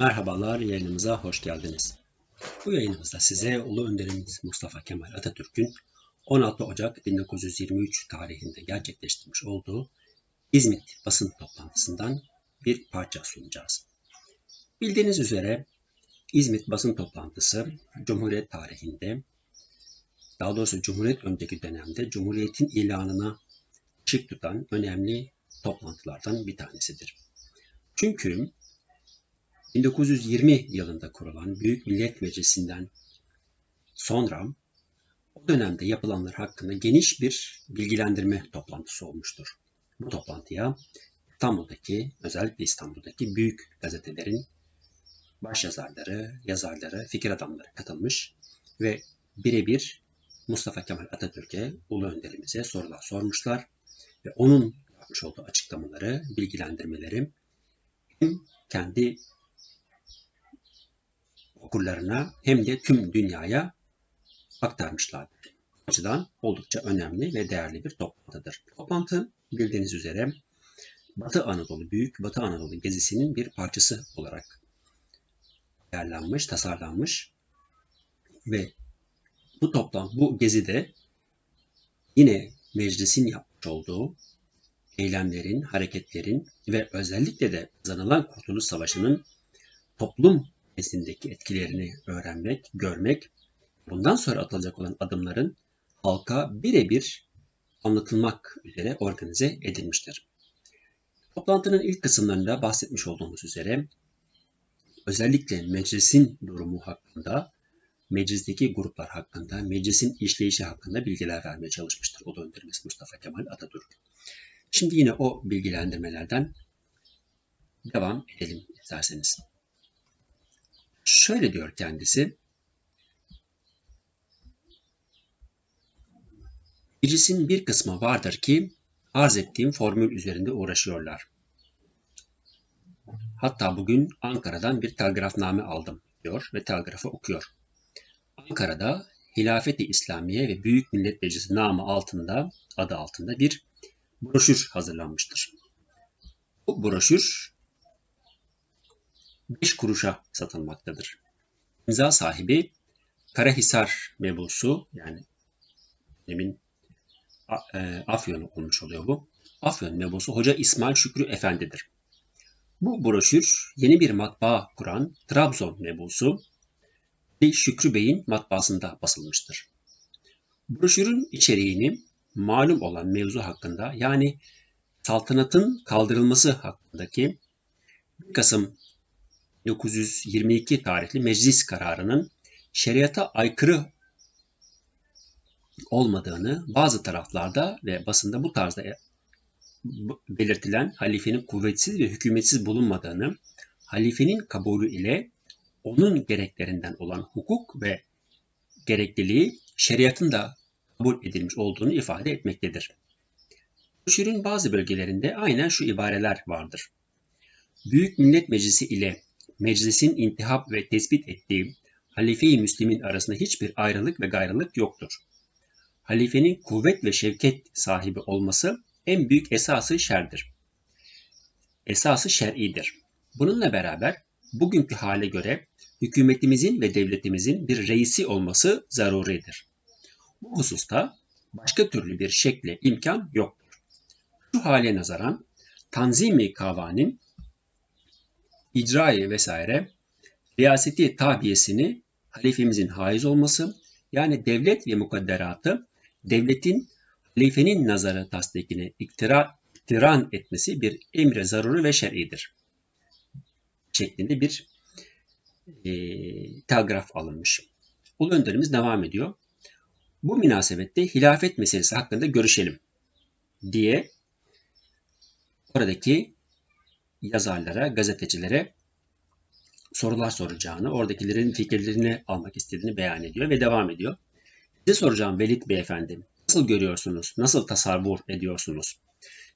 Merhabalar, yayınımıza hoş geldiniz. Bu yayınımızda size Ulu Önderimiz Mustafa Kemal Atatürk'ün 16 Ocak 1923 tarihinde gerçekleştirmiş olduğu İzmit basın toplantısından bir parça sunacağız. Bildiğiniz üzere İzmit basın toplantısı Cumhuriyet tarihinde, daha doğrusu Cumhuriyet önceki dönemde Cumhuriyet'in ilanına ışık tutan önemli toplantılardan bir tanesidir. Çünkü 1920 yılında kurulan Büyük Millet Meclisi'nden sonra o dönemde yapılanlar hakkında geniş bir bilgilendirme toplantısı olmuştur. Bu toplantıya İstanbul'daki, özellikle İstanbul'daki büyük gazetelerin başyazarları, yazarları, fikir adamları katılmış ve birebir Mustafa Kemal Atatürk'e, ulu önderimize sorular sormuşlar ve onun yapmış olduğu açıklamaları, bilgilendirmeleri hem kendi okurlarına hem de tüm dünyaya aktarmışlardır. Bu açıdan oldukça önemli ve değerli bir toplantıdır. Toplantı bildiğiniz üzere Batı Anadolu, Büyük Batı Anadolu gezisinin bir parçası olarak ayarlanmış, tasarlanmış ve bu toplantı, bu gezide yine meclisin yapmış olduğu eylemlerin, hareketlerin ve özellikle de kazanılan Kurtuluş Savaşı'nın toplum nezdindeki etkilerini öğrenmek, görmek, bundan sonra atılacak olan adımların halka birebir anlatılmak üzere organize edilmiştir. Toplantının ilk kısımlarında bahsetmiş olduğumuz üzere özellikle meclisin durumu hakkında, meclisteki gruplar hakkında, meclisin işleyişi hakkında bilgiler vermeye çalışmıştır o döndürmesi Mustafa Kemal Atatürk. Şimdi yine o bilgilendirmelerden devam edelim isterseniz. Şöyle diyor kendisi. Meclisin bir kısmı vardır ki arz ettiğim formül üzerinde uğraşıyorlar. Hatta bugün Ankara'dan bir telgrafname aldım diyor ve telgrafı okuyor. Ankara'da Hilafeti İslamiye ve Büyük Millet Meclisi namı altında, adı altında bir broşür hazırlanmıştır. Bu broşür 5 kuruşa satılmaktadır. İmza sahibi Karahisar mebusu yani demin e, Afyon olmuş oluyor bu. Afyon mebusu Hoca İsmail Şükrü Efendi'dir. Bu broşür yeni bir matbaa kuran Trabzon mebusu Ali Şükrü Bey'in matbaasında basılmıştır. Broşürün içeriğini malum olan mevzu hakkında yani saltanatın kaldırılması hakkındaki 1 Kasım 1922 tarihli meclis kararının şeriata aykırı olmadığını bazı taraflarda ve basında bu tarzda belirtilen halifenin kuvvetsiz ve hükümetsiz bulunmadığını, halifenin kabulü ile onun gereklerinden olan hukuk ve gerekliliği şeriatın da kabul edilmiş olduğunu ifade etmektedir. Broşürün bazı bölgelerinde aynen şu ibareler vardır. Büyük Millet Meclisi ile meclisin intihap ve tespit ettiği halife-i Müslim'in arasında hiçbir ayrılık ve gayrılık yoktur. Halifenin kuvvet ve şevket sahibi olması en büyük esası şerdir. Esası şer'idir. Bununla beraber bugünkü hale göre hükümetimizin ve devletimizin bir reisi olması zaruridir. Bu hususta başka türlü bir şekle imkan yoktur. Şu hale nazaran Tanzimi Kavanin icrayı vesaire riyaseti tabiyesini halifemizin haiz olması yani devlet ve mukadderatı devletin halifenin nazarı tasdikini iktira, iktiran etmesi bir emre zaruri ve şer'idir. Şeklinde bir e, telgraf alınmış. Ulu önderimiz devam ediyor. Bu münasebette hilafet meselesi hakkında görüşelim diye oradaki yazarlara, gazetecilere sorular soracağını, oradakilerin fikirlerini almak istediğini beyan ediyor ve devam ediyor. Size soracağım Velid Beyefendi, nasıl görüyorsunuz, nasıl tasavvur ediyorsunuz?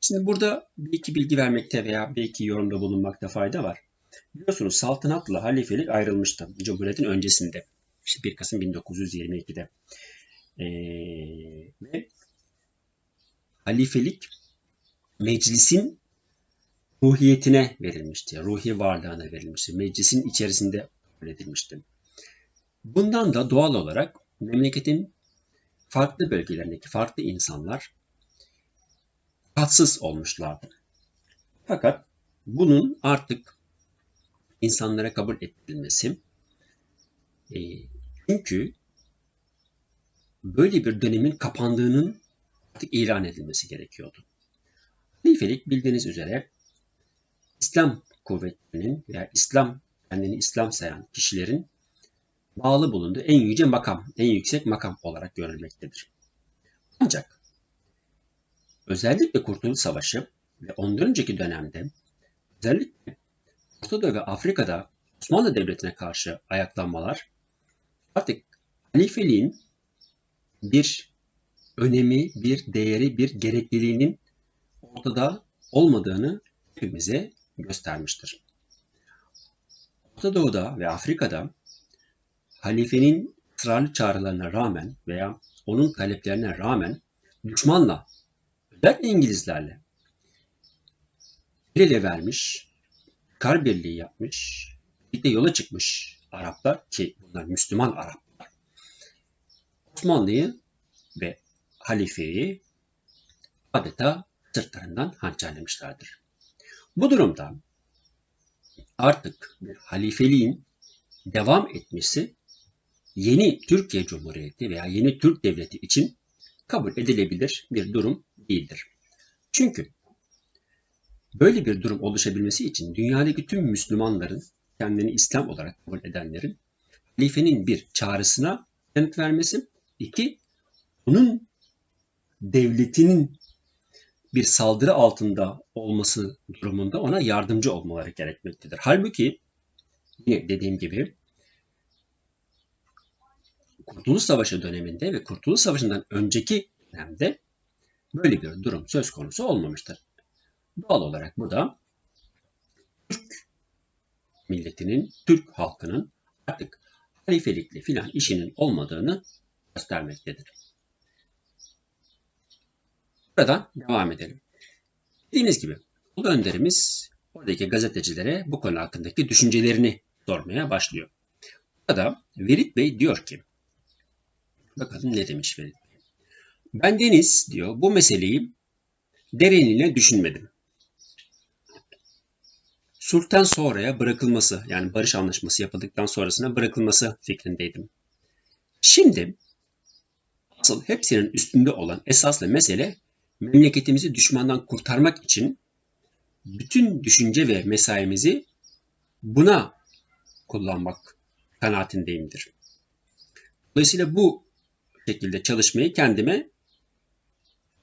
Şimdi burada bir iki bilgi vermekte veya bir iki yorumda bulunmakta fayda var. Biliyorsunuz saltanatla halifelik ayrılmıştı Cumhuriyet'in öncesinde. İşte 1 Kasım 1922'de. Ee, ve halifelik meclisin ruhiyetine verilmişti. Ruhi varlığına verilmişti. Meclisin içerisinde kabul edilmişti. Bundan da doğal olarak memleketin farklı bölgelerindeki farklı insanlar tatsız olmuşlardı. Fakat bunun artık insanlara kabul edilmesi e, çünkü böyle bir dönemin kapandığının artık ilan edilmesi gerekiyordu. Halifelik bildiğiniz üzere İslam kuvvetlerinin veya İslam kendini İslam sayan kişilerin bağlı bulunduğu en yüce makam, en yüksek makam olarak görülmektedir. Ancak özellikle Kurtuluş Savaşı ve ondan önceki dönemde özellikle Orta Doğu ve Afrika'da Osmanlı Devleti'ne karşı ayaklanmalar artık halifeliğin bir önemi, bir değeri, bir gerekliliğinin ortada olmadığını hepimize göstermiştir. Orta Doğu'da ve Afrika'da halifenin ısrarlı çağrılarına rağmen veya onun taleplerine rağmen düşmanla, özellikle İngilizlerle el ele vermiş, kar birliği yapmış, bir de yola çıkmış Araplar ki bunlar Müslüman Araplar. Osmanlı'yı ve halifeyi adeta sırtlarından hançerlemişlerdir. Bu durumda artık bir halifeliğin devam etmesi yeni Türkiye Cumhuriyeti veya yeni Türk Devleti için kabul edilebilir bir durum değildir. Çünkü böyle bir durum oluşabilmesi için dünyadaki tüm Müslümanların kendini İslam olarak kabul edenlerin halifenin bir çağrısına yanıt vermesi, iki onun devletinin bir saldırı altında olması durumunda ona yardımcı olmaları gerekmektedir. Halbuki yine dediğim gibi Kurtuluş Savaşı döneminde ve Kurtuluş Savaşı'ndan önceki dönemde böyle bir durum söz konusu olmamıştır. Doğal olarak bu da Türk milletinin, Türk halkının artık halifelikli filan işinin olmadığını göstermektedir. Buradan devam edelim. Dediğimiz gibi Ulu Önderimiz oradaki gazetecilere bu konu hakkındaki düşüncelerini sormaya başlıyor. Burada Verit Bey diyor ki Bakalım ne demiş Ferit. Ben Deniz diyor bu meseleyi derinliğine düşünmedim. Sulh'tan sonraya bırakılması yani barış anlaşması yapıldıktan sonrasına bırakılması fikrindeydim. Şimdi asıl hepsinin üstünde olan esaslı mesele memleketimizi düşmandan kurtarmak için bütün düşünce ve mesaimizi buna kullanmak kanaatindeyimdir. Dolayısıyla bu şekilde çalışmayı kendime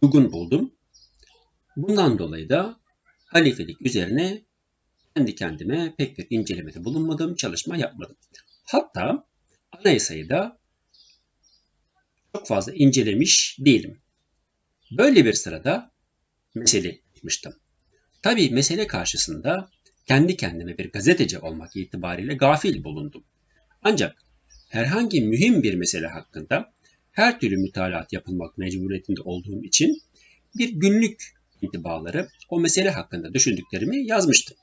uygun buldum. Bundan dolayı da halifelik üzerine kendi kendime pek bir incelemede bulunmadım, çalışma yapmadım. Hatta anayasayı da çok fazla incelemiş değilim. Böyle bir sırada mesele yapmıştım. Tabii mesele karşısında kendi kendime bir gazeteci olmak itibariyle gafil bulundum. Ancak herhangi mühim bir mesele hakkında her türlü mütalaat yapılmak mecburiyetinde olduğum için bir günlük intibaları o mesele hakkında düşündüklerimi yazmıştım.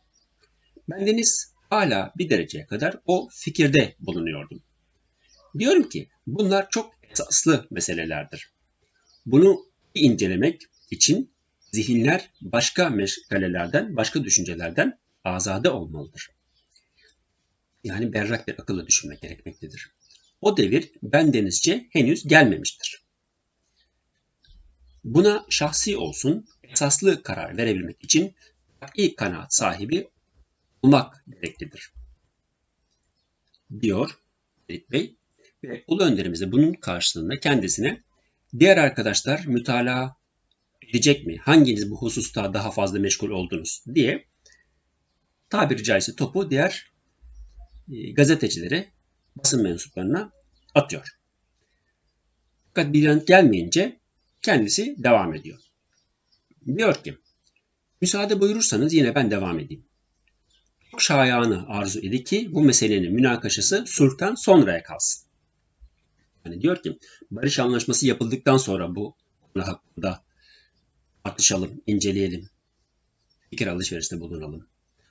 Bendeniz hala bir dereceye kadar o fikirde bulunuyordum. Diyorum ki bunlar çok esaslı meselelerdir. Bunu incelemek için zihinler başka meşgalelerden, başka düşüncelerden azade olmalıdır. Yani berrak bir akıllı düşünmek gerekmektedir. O devir bendenizce henüz gelmemiştir. Buna şahsi olsun esaslı karar verebilmek için iyi kanaat sahibi olmak gereklidir. Diyor Ferit Bey ve Ulu Önderimiz de bunun karşılığında kendisine diğer arkadaşlar mütalaa edecek mi? Hanginiz bu hususta daha fazla meşgul oldunuz diye tabiri caizse topu diğer e, gazetecilere basın mensuplarına atıyor. Fakat bir gelmeyince kendisi devam ediyor. Diyor ki, müsaade buyurursanız yine ben devam edeyim. Çok şayanı arzu idi ki bu meselenin münakaşası sulhtan sonraya kalsın. Yani diyor ki barış anlaşması yapıldıktan sonra bu konu hakkında tartışalım, inceleyelim fikir alışverişinde bulunalım.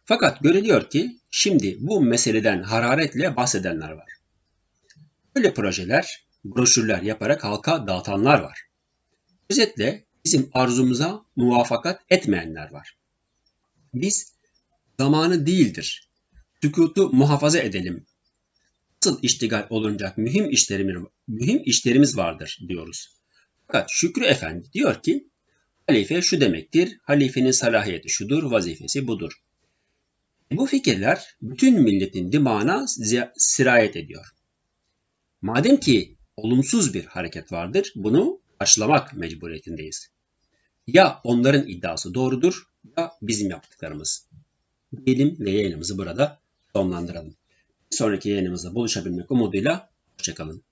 Fakat görülüyor ki şimdi bu meseleden hararetle bahsedenler var. Böyle projeler, broşürler yaparak halka dağıtanlar var. Özetle bizim arzumuza muvafakat etmeyenler var. Biz zamanı değildir, sükutu muhafaza edelim. Asıl iştigal olunacak mühim işlerimiz, mühim işlerimiz vardır diyoruz. Fakat Şükrü Efendi diyor ki, halife şu demektir, halifenin salahiyeti şudur, vazifesi budur. Bu fikirler bütün milletin dimağına sirayet ediyor. Madem ki olumsuz bir hareket vardır, bunu karşılamak mecburiyetindeyiz. Ya onların iddiası doğrudur ya bizim yaptıklarımız. Diyelim ve yayınımızı burada sonlandıralım. Sonraki yayınımızda buluşabilmek umuduyla hoşçakalın.